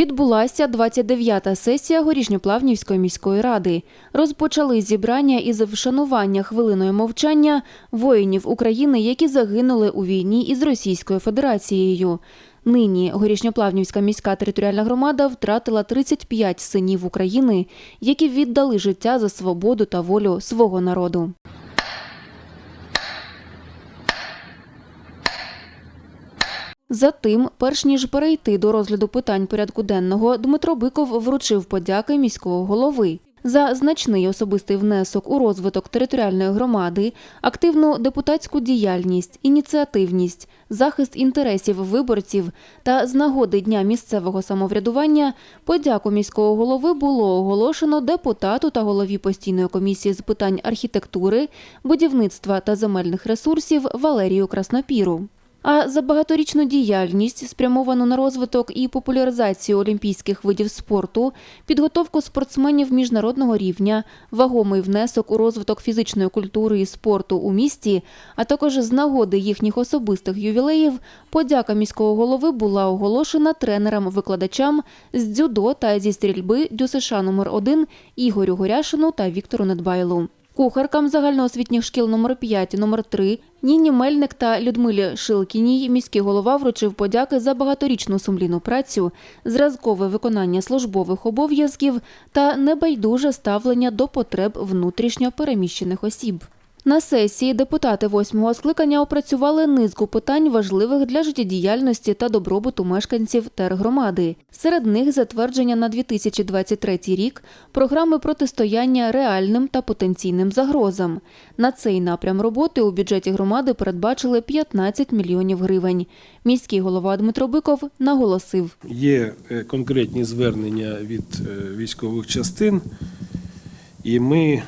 Відбулася 29-та сесія Горішньоплавнівської міської ради. Розпочали зібрання із вшанування хвилиною мовчання воїнів України, які загинули у війні із Російською Федерацією. Нині Горішньоплавнівська міська територіальна громада втратила 35 синів України, які віддали життя за свободу та волю свого народу. Затим, перш ніж перейти до розгляду питань порядку денного, Дмитро Биков вручив подяки міського голови за значний особистий внесок у розвиток територіальної громади, активну депутатську діяльність, ініціативність, захист інтересів виборців та з нагоди дня місцевого самоврядування. Подяку міського голови було оголошено депутату та голові постійної комісії з питань архітектури, будівництва та земельних ресурсів Валерію Краснопіру. А за багаторічну діяльність, спрямовану на розвиток і популяризацію олімпійських видів спорту, підготовку спортсменів міжнародного рівня, вагомий внесок у розвиток фізичної культури і спорту у місті, а також з нагоди їхніх особистих ювілеїв, подяка міського голови була оголошена тренерам-викладачам з дзюдо та зі стрільби ДЮСШ номер 1 Ігорю Горяшину та Віктору Недбайлу. Кухаркам загальноосвітніх шкіл номер 5 і номер 3 Ніні Мельник та Людмилі Шилкіній міський голова вручив подяки за багаторічну сумлінну працю, зразкове виконання службових обов'язків та небайдуже ставлення до потреб внутрішньо переміщених осіб. На сесії депутати восьмого скликання опрацювали низку питань, важливих для життєдіяльності та добробуту мешканців тергромади. Серед них затвердження на 2023 рік програми протистояння реальним та потенційним загрозам. На цей напрям роботи у бюджеті громади передбачили 15 мільйонів гривень. Міський голова Дмитро Биков наголосив. Є е, конкретні звернення від е, військових частин, і ми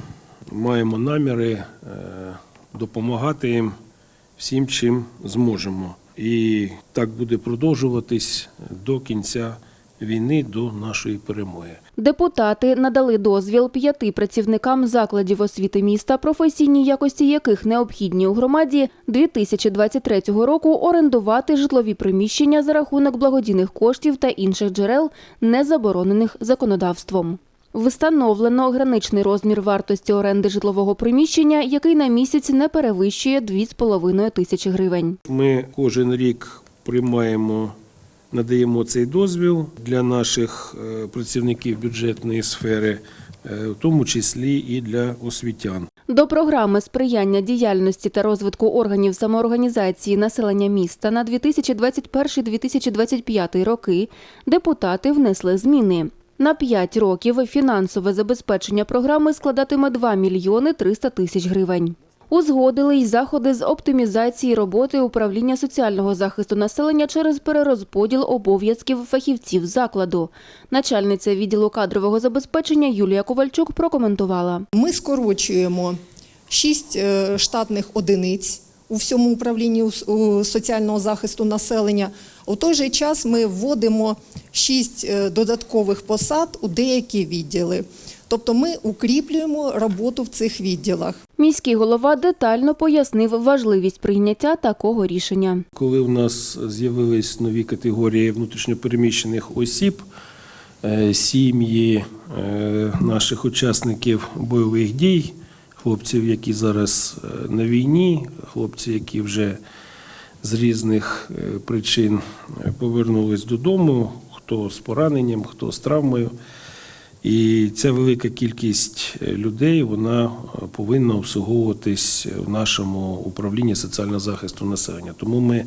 маємо наміри е, допомагати їм всім, чим зможемо. І так буде продовжуватись до кінця війни, до нашої перемоги. Депутати надали дозвіл п'яти працівникам закладів освіти міста, професійні якості яких необхідні у громаді 2023 року орендувати житлові приміщення за рахунок благодійних коштів та інших джерел, не заборонених законодавством. Встановлено граничний розмір вартості оренди житлового приміщення, який на місяць не перевищує 2,5 тисячі гривень. Ми кожен рік приймаємо, надаємо цей дозвіл для наших е, працівників бюджетної сфери, е, в тому числі і для освітян. До програми сприяння діяльності та розвитку органів самоорганізації населення міста на 2021-2025 роки депутати внесли зміни. На 5 років фінансове забезпечення програми складатиме 2 мільйони 300 тисяч гривень. Узгодили й заходи з оптимізації роботи управління соціального захисту населення через перерозподіл обов'язків фахівців закладу. Начальниця відділу кадрового забезпечення Юлія Ковальчук прокоментувала. Ми скорочуємо 6 штатних одиниць у всьому управлінні соціального захисту населення. У той же час ми вводимо 6 додаткових посад у деякі відділи. Тобто ми укріплюємо роботу в цих відділах. Міський голова детально пояснив важливість прийняття такого рішення. Коли в нас з'явились нові категорії внутрішньопереміщених осіб, е, сім'ї е, наших учасників бойових дій, хлопців, які зараз е, на війні, хлопці, які вже з різних е, причин е, повернулись додому, хто з пораненням, хто з травмою. І ця велика кількість людей вона повинна обслуговуватись в нашому управлінні соціального захисту населення. Тому ми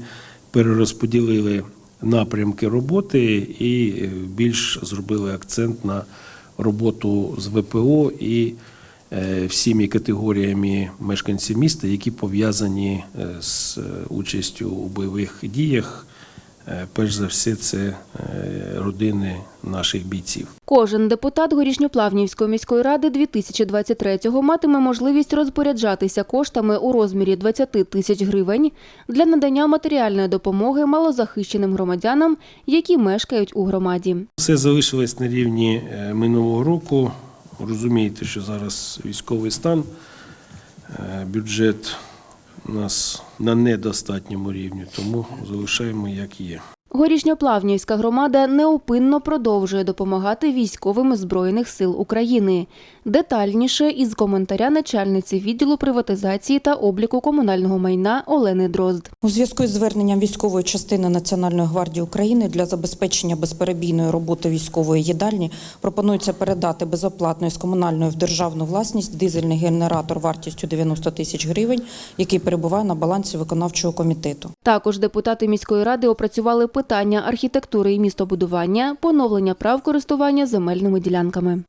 перерозподілили напрямки роботи і більш зробили акцент на роботу з ВПО і всіми категоріями мешканців міста, які пов'язані е, з е, участю у бойових діях. Е, Перш за все, це е, родини наших бійців. Кожен депутат Горішньоплавнівської міської ради 2023-го матиме можливість розпоряджатися коштами у розмірі 20 тисяч гривень для надання матеріальної допомоги малозахищеним громадянам, які мешкають у громаді. Все залишилось на рівні е, минулого року. Розумієте, що зараз військовий стан, е, бюджет у нас на недостатньому рівні, тому залишаємо як є. Горішньоплавнівська громада неупинно продовжує допомагати військовим Збройних сил України. Детальніше із коментаря начальниці відділу приватизації та обліку комунального майна Олени Дрозд. У зв'язку із зверненням військової частини Національної гвардії України для забезпечення безперебійної роботи військової їдальні пропонується передати безоплатно із комунальної в державну власність дизельний генератор вартістю 90 тисяч гривень, який перебуває на балансі виконавчого комітету. Також депутати міської ради опрацювали питання архітектури і містобудування, поновлення прав користування земельними ділянками.